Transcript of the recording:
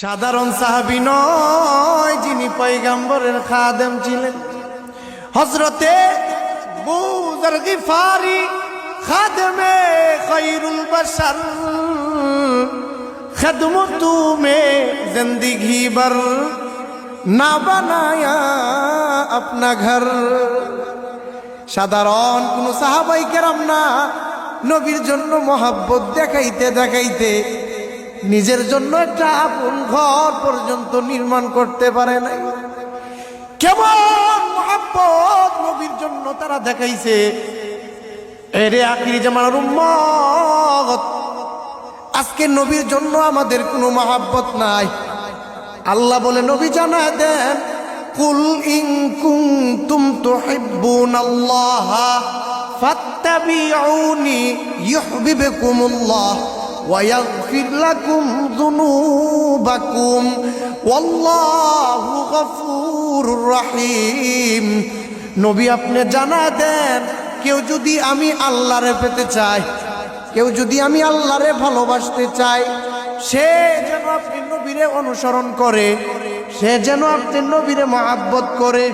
সাধারণ সাহাবি নয় যিনি পৈগম্বরের খাদেম ছিলেন। হজরতে বুজরগিফারি খাদেমে খৈরুল বশর খদমতু মে জিন্দগি বর না বানায়া আপনা ঘর। সাধারণ কোন সাহাবাই কেরাম না, নবীর জন্য মহাব্বত দেখাইতে দেখাইতে নিজের জন্য একটা আপন ঘর পর্যন্ত নির্মাণ করতে পারে নাই। কেমন মহাব্বত নবীর জন্য তারা দেখাইছে, এরে আখিরি জামানার উম্মত, আজকে নবীর জন্য আমাদের কোনো মহাব্বত নাই। আল্লাহ বলে, নবী জানা দেন, কুল ইন কুনতুম তুহিব্বুনাল্লাহ, ফাত্তাবিউনি ইউহিব্বুকুমুল্লাহ। ويغفر لكم ذنوبكم والله غفور رحيم নবী আপনি জানা দেন কেউ যদি আমি আল্লাহরে পেতে চাই কেউ যদি আমি আল্লাহরে ভালোবাসতে চাই সে যেন আপনি নবীরে অনুসরণ করে সে যেন আপনি নবীরে মহাব্বত করে